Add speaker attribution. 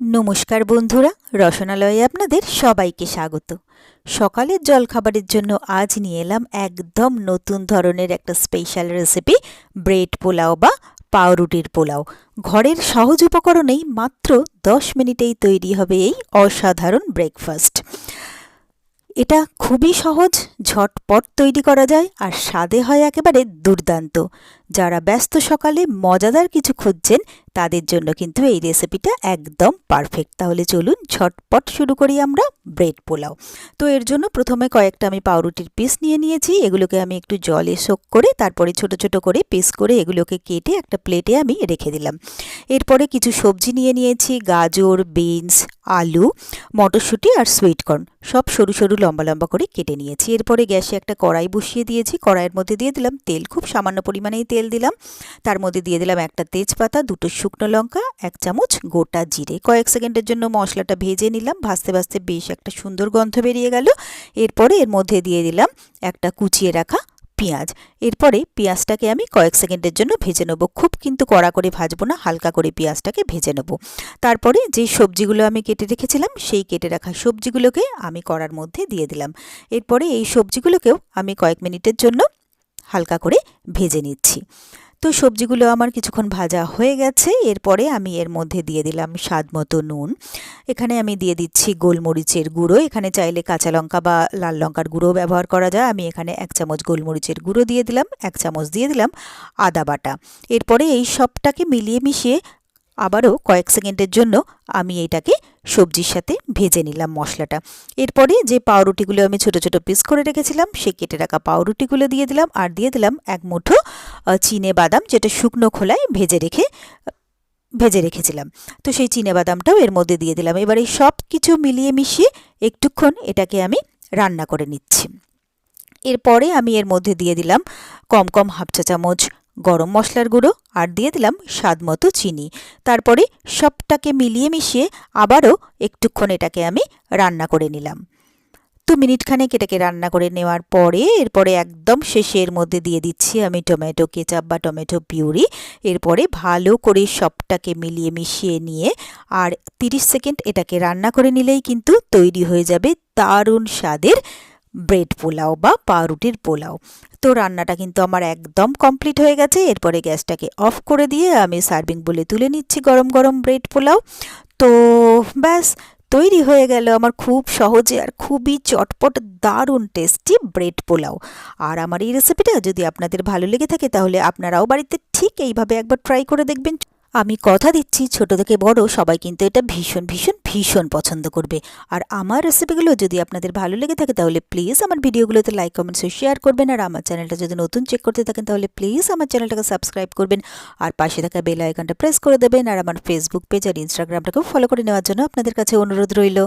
Speaker 1: নমস্কার বন্ধুরা, রসনালয়ে আপনাদের সবাইকে স্বাগত। সকালের জলখাবারের জন্য আজ নিয়ে এলাম একদম নতুন ধরনের একটা স্পেশাল রেসিপি ব্রেড পোলাও বা পাউরুটির পোলাও। ঘরের সহজ উপকরণেই মাত্র দশ মিনিটেই তৈরি হবে এই অসাধারণ ব্রেকফাস্ট এটা খুবই সহজ, ঝটপট তৈরি করা যায় আর স্বাদে হয় একেবারে দুর্দান্ত। যারা ব্যস্ত সকালে মজাদার কিছু খুঁজছেন, তাদের জন্য কিন্তু এই রেসিপিটা একদম পারফেক্ট তাহলে চলুন ঝটপট শুরু করি আমরা ব্রেড পোলাও। তো এর জন্য প্রথমে কয়েকটা আমি পাউরুটির পিস নিয়ে নিয়েছি, এগুলোকে আমি একটু জলে সোক করে তারপরে ছোট ছোট করে পিস করে এগুলোকে কেটে একটা প্লেটে আমি রেখে দিলাম। এরপরে কিছু সবজি নিয়ে নিয়েছি, গাজর বিনস আলু, মটরশুঁটি আর সুইট কর্ন সব সরু সরু লম্বা লম্বা করে কেটে নিয়েছি। এরপরে গ্যাসে একটা কড়াই বসিয়ে দিয়েছি। কড়াইয়ের মধ্যে দিয়ে দিলাম তেল। খুব সামান্য পরিমাণেই তেল দিলাম। তার মধ্যে দিয়ে দিলাম একটা তেজপাতা, দুটো শুকনো লঙ্কা, এক চামচ গোটা জিরে। কয়েক সেকেন্ডের জন্য মশলাটা ভেজে নিলাম। ভাজতে ভাজতে বেশ একটা সুন্দর গন্ধ বেরিয়ে গেল। এরপরে এর মধ্যে দিয়ে দিলাম একটা কুচিয়ে রাখা পেঁয়াজ। এরপরে পেঁয়াজটাকে আমি কয়েক সেকেন্ডের জন্য ভেজে নেব। খুব কিন্তু কড়া করে ভাজবো না, হালকা করে পেঁয়াজটাকে ভেজে নেব। তারপরে যে সবজিগুলো আমি কেটে রেখেছিলাম, সেই কেটে রাখা সবজিগুলোকে আমি কড়ার মধ্যে দিয়ে দিলাম। এরপরে এই সবজিগুলোকেও আমি কয়েক মিনিটের জন্য হালকা করে ভেজে নিচ্ছি। তো সবজিগুলো আমার কিছুক্ষণ ভাজা হয়ে গেছে। এরপরে আমি এর মধ্যে দিয়ে দিলাম স্বাদ মতো নুন। এখানে আমি দিয়ে দিচ্ছি গোলমরিচের গুঁড়ো। এখানে চাইলে কাঁচা লঙ্কা বা লাল লঙ্কার গুঁড়ো ব্যবহার করা যায়। আমি এখানে এক চামচ গোলমরিচের গুঁড়ো দিয়ে দিলাম, এক চামচ দিয়ে দিলাম আদা বাটা। এরপরে এই সবটাকে মিলিয়ে মিশিয়ে আবারও কয়েক সেকেন্ডের জন্য আমি এটাকে সবজির সাথে ভেজে নিলাম মশলাটা। এরপরে যে পাউরুটিগুলো আমি ছোট ছোট পিস করে রেখেছিলাম, সে কেটে রাখা পাউরুটিগুলো দিয়ে দিলাম আর দিয়ে দিলাম এক মুঠো চিনে বাদাম যেটা শুকনো খোলায় ভেজে রেখে, ভেজে রেখেছিলাম। তো সেই চিনে বাদামটাও এর মধ্যে দিয়ে দিলাম। এবার এই সব কিছু মিলিয়ে মিশিয়ে একটুক্ষণ এটাকে আমি রান্না করে নিচ্ছি। এরপরে আমি এর মধ্যে দিয়ে দিলাম কম কম হাফ চা চামচ গরম মশলার গুঁড়ো আর দিয়ে দিলাম স্বাদ মতো চিনি। তারপরে সবটাকে মিলিয়ে মিশিয়ে আবারও একটুক্ষণ এটাকে আমি রান্না করে নিলাম। তো মিনিটখানেক এটাকে রান্না করে নেওয়ার পরে এরপরে একদম শেষের মধ্যে দিয়ে দিচ্ছি আমি টমেটো কেচাপ বা টমেটো পিউরি। এরপরে ভালো করে সবটাকে মিলিয়ে মিশিয়ে নিয়ে আর 30 সেকেন্ড এটাকে রান্না করে নিলেই কিন্তু তৈরি হয়ে যাবে দারুণ স্বাদের ব্রেড পোলাও বা পাউরুটির পোলাও। তো রান্নাটা কিন্তু আমার একদম কমপ্লিট হয়ে গেছে। এরপরে গ্যাসটাকে অফ করে দিয়ে আমি সার্ভিং বলে তুলে নিচ্ছি গরম গরম ব্রেড পোলাও। তো ব্যাস, তৈরি হয়ে গেল আমার খুব সহজে আর খুবই চটপট দারুণ টেস্টি ব্রেড পোলাও। আর আমার এই রেসিপিটা যদি আপনাদের ভালো লেগে থাকে তাহলে আপনারাও বাড়িতে ঠিক এইভাবে একবার ট্রাই করে দেখবেন। আমি কথা দিচ্ছি, ছোট থেকে বড়, সবাই কিন্তু এটা ভীষণ ভীষণ ভীষণ পছন্দ করবে। আর আমার রেসিপিগুলো যদি আপনাদের ভালো লেগে থাকে, তাহলে প্লিজ আমার ভিডিওগুলোতে লাইক কমেন্টস শেয়ার করবেন। আর আমার চ্যানেলটা যদি নতুন চেক করতে থাকেন, তাহলে প্লিজ আমার চ্যানেলটাকে সাবস্ক্রাইব করবেন। আর পাশে থাকা বেল আইকনটা প্রেস করে দেবেন। আর আমার ফেসবুক পেজ আর ইনস্টাগ্রামটাকেও ফলো করে নেওয়ার জন্য আপনাদের কাছে অনুরোধ রইল।